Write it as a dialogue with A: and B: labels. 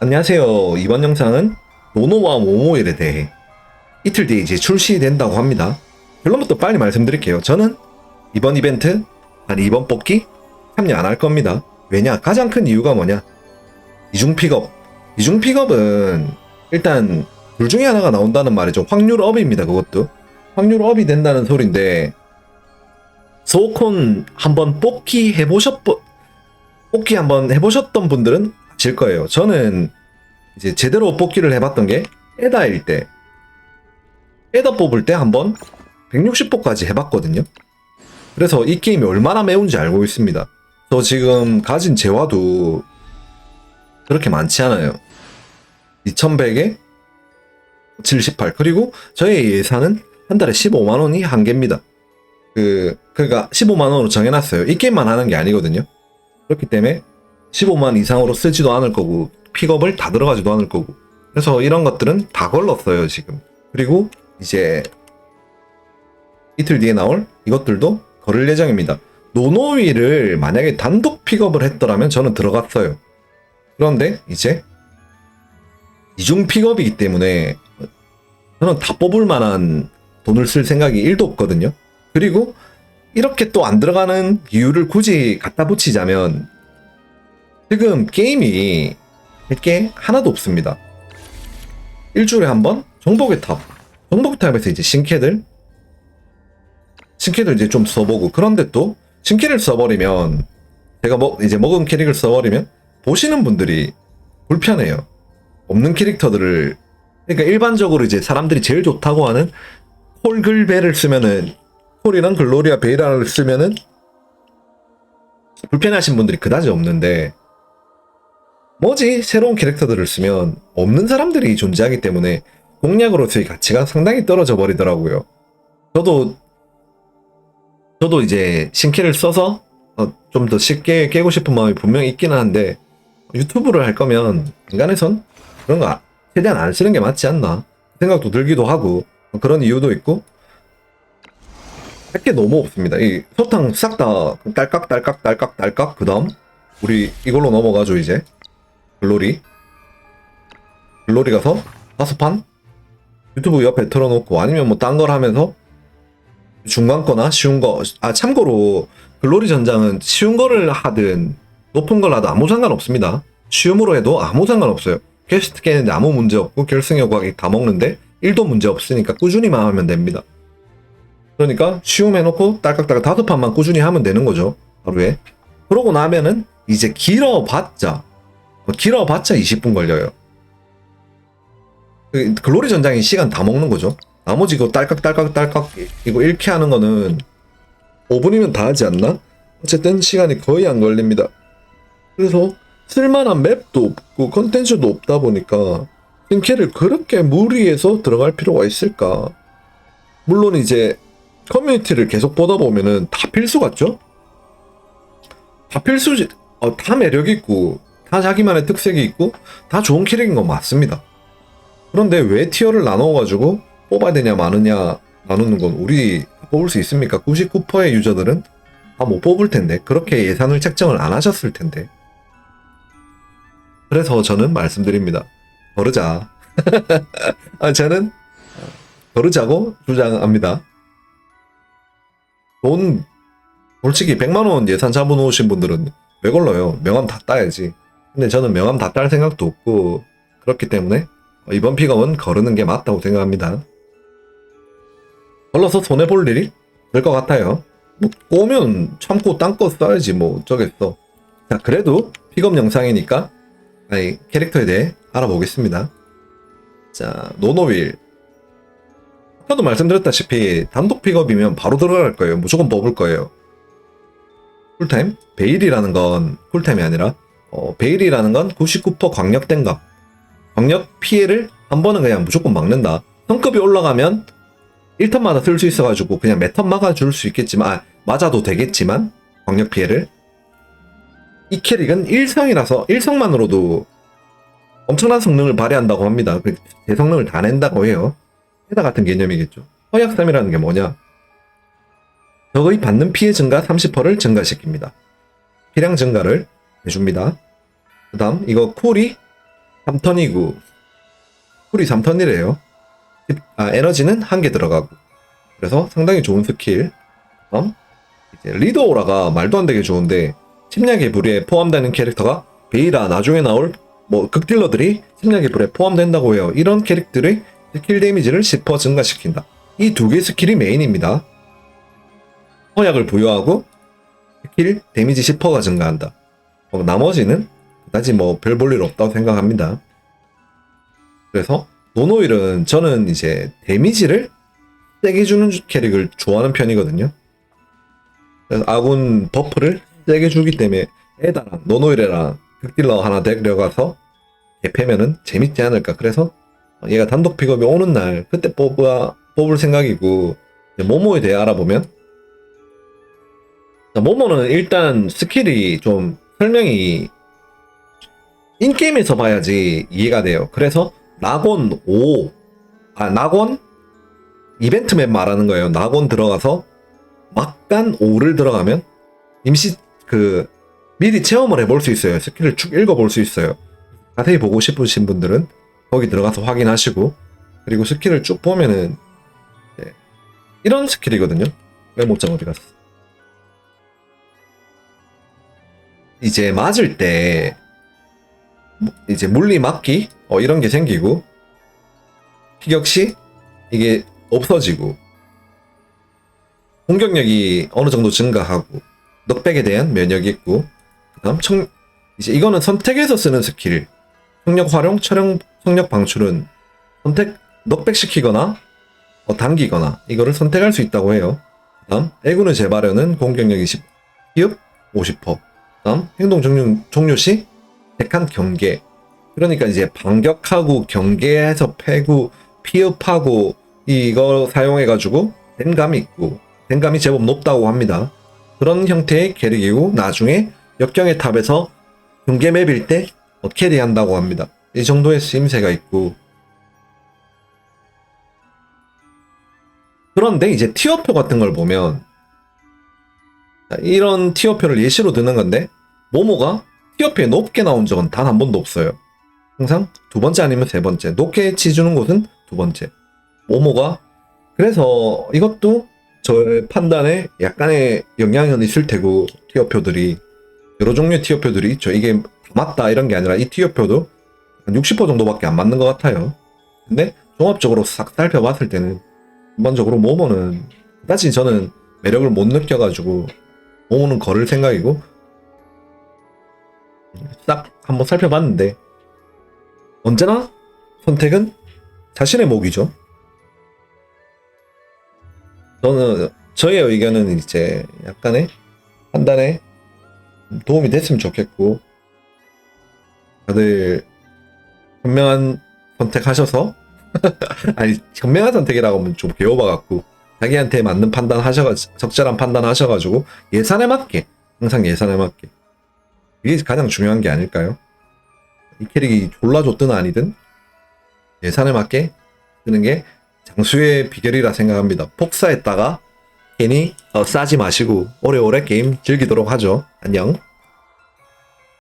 A: 안녕하세요. 이번 영상은 노노와 모모일에 대해 이틀 뒤에 이제 출시된다고 합니다. 결론부터 빨리 말씀드릴게요. 저는 이번 이벤트, 아니 이번 뽑기 참여 안 할 겁니다. 왜냐? 가장 큰 이유가 뭐냐? 이중 픽업. 이중 픽업은 일단 둘 중에 하나가 나온다는 말이죠. 확률 업입니다. 그것도. 확률 업이 된다는 소린데 소콘 한번 뽑기 해보셨 뽑기 한번 해보셨던 분들은 아실 거예요. 저는 이제 제대로 뽑기를 해봤던 게 에다일 때 에다 뽑을 때 한번 160뽑까지 해봤거든요. 그래서 이 게임이 얼마나 매운지 알고 있습니다. 저 지금 가진 재화도 그렇게 많지 않아요. 2100에 78 그리고 저의 예산은 한 달에 15만 원이 한계입니다. 그 그러니까 15만 원으로 정해놨어요. 이 게임만 하는 게 아니거든요. 그렇기 때문에 15만 이상으로 쓰지도 않을 거고 픽업을 다 들어가지도 않을 거고. 그래서 이런 것들은 다 걸렀어요 지금. 그리고 이제 이틀 뒤에 나올 이것들도 걸을 예정입니다. 노노위를 만약에 단독 픽업을 했더라면 저는 들어갔어요. 그런데 이제 이중 픽업이기 때문에 저는 다 뽑을 만한 돈을 쓸 생각이 1도 없거든요. 그리고 이렇게 또 안 들어가는 이유를 굳이 갖다 붙이자면 지금 게임이 할게 하나도 없습니다. 일주일에 한 번 정복의 탑. 정복의 탑에서 이제 신캐들 신캐들 이제 좀 써보고 그런데 또 신캐를 써버리면 제가 뭐 이제 먹은 캐릭을 써버리면 보시는 분들이 불편해요. 없는 캐릭터들을 그러니까 일반적으로 이제 사람들이 제일 좋다고 하는 홀글베를 쓰면은 홀이랑 글로리아 베이라를 쓰면은 불편하신 분들이 그다지 없는데 뭐지 새로운 캐릭터들을 쓰면 없는 사람들이 존재하기 때문에 공략으로서의 가치가 상당히 떨어져 버리더라고요. 저도 저도 이제 신캐를 써서 어, 좀더 쉽게 깨고 싶은 마음이 분명히 있기는 한데 유튜브를 할 거면 인간에선 그런 거 아- 최대한 안 쓰는 게 맞지 않나 생각도 들기도 하고 그런 이유도 있고 할 게 너무 없습니다. 이 소탕 싹 다 딸깍 딸깍 딸깍 딸깍 그 다음 우리 이걸로 넘어가죠 이제 글로리? 글로리 가서 다섯 판? 유튜브 옆에 틀어놓고 아니면 뭐 딴 걸 하면서? 중간 거나 쉬운 거? 아 참고로 글로리 전장은 쉬운 거를 하든 높은 걸 하든 아무 상관 없습니다. 쉬움으로 해도 아무 상관 없어요. 퀘스트 깨는데 아무 문제 없고 결승 여과기 다 먹는데 1도 문제 없으니까 꾸준히만 하면 됩니다. 그러니까 쉬움 해놓고 딸깍딸깍 다섯 판만 꾸준히 하면 되는 거죠. 하루에. 그러고 나면은 이제 길어봤자 뭐 길어봤자 20분 걸려요. 그 글로리 전장이 시간 다 먹는 거죠. 나머지 이거 딸깍딸깍 딸깍 이거 잃게 하는 거는 5분이면 다 하지 않나? 어쨌든 시간이 거의 안 걸립니다. 그래서 쓸만한 맵도 없고 컨텐츠도 없다 보니까 신캐를 그렇게 무리해서 들어갈 필요가 있을까? 물론 이제 커뮤니티를 계속 보다 보면은 다 필수 같죠? 다 필수지, 어, 다 매력 있고 다 자기만의 특색이 있고 다 좋은 캐릭인 건 맞습니다. 그런데 왜 티어를 나눠가지고 뽑아야 되냐 마느냐 나누는 건 우리 뽑을 수 있습니까? 99%의 유저들은 다 못 뽑을 텐데 그렇게 예산을 책정을 안 하셨을 텐데 그래서 저는 말씀드립니다. 거르자. 아, 저는 거르자고 주장합니다. 돈 솔직히 100만 원 예산 잡아놓으신 분들은 왜 걸러요? 명함 다 따야지. 근데 저는 명함 다 딸 생각도 없고 그렇기 때문에 이번 픽업은 거르는 게 맞다고 생각합니다. 걸러서 손해 볼 일이 될 것 같아요. 뭐 꼬면 참고 딴 거 써야지 뭐 어쩌겠어. 자 그래도 픽업 영상이니까 아니, 캐릭터에 대해 알아보겠습니다. 자 노노윌 아까도 말씀드렸다시피 단독 픽업이면 바로 들어갈 거예요. 무조건 뽑을 거예요. 쿨타임? 베일이라는 건 쿨타임이 아니라 어, 베일이라는 건 99% 광역된 값. 광역 피해를 한 번은 그냥 무조건 막는다. 성급이 올라가면 1턴마다 쓸 수 있어가지고 그냥 몇턴 막아줄 수 있겠지만, 아, 맞아도 되겠지만, 광역 피해를. 이 캐릭은 1성이라서 1성만으로도 엄청난 성능을 발휘한다고 합니다. 그제 성능을 다 낸다고 해요. 해다 같은 개념이겠죠. 허약삼이라는 게 뭐냐? 적의 받는 피해 증가 30%를 증가시킵니다. 피량 증가를 해줍니다. 그 다음 이거 콜이 3턴이고 쿨이 3턴이래요. 아, 에너지는 한 개 들어가고 그래서 상당히 좋은 스킬. 다음 이제 리더 오라가 말도 안 되게 좋은데 침략의 불에 포함되는 캐릭터가 베이라 나중에 나올 뭐 극딜러들이 침략의 불에 포함된다고 해요. 이런 캐릭터의 스킬 데미지를 10% 증가시킨다. 이 두 개 스킬이 메인입니다. 허약을 부여하고 스킬 데미지 10%가 증가한다. 어, 나머지는 그다지 뭐 별 볼 일 없다고 생각합니다. 그래서 노노일은 저는 이제 데미지를 세게 주는 캐릭을 좋아하는 편이거든요. 그래서 아군 버프를 세게 주기 때문에 에다랑 노노일이랑 극딜러 하나 데려가서 개패면은 재밌지 않을까. 그래서 얘가 단독 픽업이 오는 날 그때 뽑아 뽑을 생각이고 모모에 대해 알아보면 자, 모모는 일단 스킬이 좀 설명이 인게임에서 봐야지 이해가 돼요. 그래서 낙원 5, 아, 낙원? 이벤트 맵 말하는 거예요. 낙원 들어가서 막간 5를 들어가면 임시 그 미리 체험을 해볼 수 있어요. 스킬을 쭉 읽어볼 수 있어요. 자세히 보고 싶으신 분들은 거기 들어가서 확인하시고 그리고 스킬을 쭉 보면은 네, 이런 스킬이거든요. 메모장 어디 갔어? 이제 맞을 때 무- 이제 물리 막기 어, 이런 게 생기고 피격 시 이게 없어지고 공격력이 어느 정도 증가하고 넉백에 대한 면역이 있고 그다음 청 이제 이거는 선택해서 쓰는 스킬 청력 활용 철형 청력 방출은 선택 넉백 시키거나 어, 당기거나 이거를 선택할 수 있다고 해요. 그다음 애군의 재발효는 공격력 20, 피흡 50%. 다음 행동 종료, 종료 시 백한 경계. 그러니까 이제 반격하고 경계해서 패고 피흡하고 이거 사용해가지고 댐감이 있고 댐감이 제법 높다고 합니다. 그런 형태의 캐릭이고 나중에 역경의 탑에서 경계 맵일 때 어, 캐리한다고 합니다. 이 정도의 쓰임새가 있고 그런데 이제 티어표 같은 걸 보면 자, 이런 티어표를 예시로 드는 건데 모모가 티어표에 높게 나온 적은 단 한 번도 없어요. 항상 두 번째 아니면 세 번째. 높게 치주는 곳은 두 번째. 모모가 그래서 이것도 저의 판단에 약간의 영향은 있을 테고 티어표들이 여러 종류의 티어표들이 있죠. 이게 다 맞다 이런 게 아니라 이 티어표도 한 60% 정도밖에 안 맞는 것 같아요. 근데 종합적으로 싹 살펴봤을 때는 전반적으로 모모는 그다지 저는 매력을 못 느껴가지고 모모는 걸을 생각이고 싹 한번 살펴봤는데 언제나 선택은 자신의 목이죠. 저는 저의 의견은 이제 약간의 판단에 도움이 됐으면 좋겠고 다들 현명한 선택하셔서 아니 현명한 선택이라고 하면 좀 개워봐갖고 자기한테 맞는 판단 하셔가 적절한 판단 하셔가지고 예산에 맞게 항상 예산에 맞게 이게 가장 중요한 게 아닐까요? 이 캐릭이 졸라 좋든 아니든 예산에 맞게 쓰는 게 장수의 비결이라 생각합니다. 폭사했다가 괜히 어, 싸지 마시고 오래오래 게임 즐기도록 하죠. 안녕.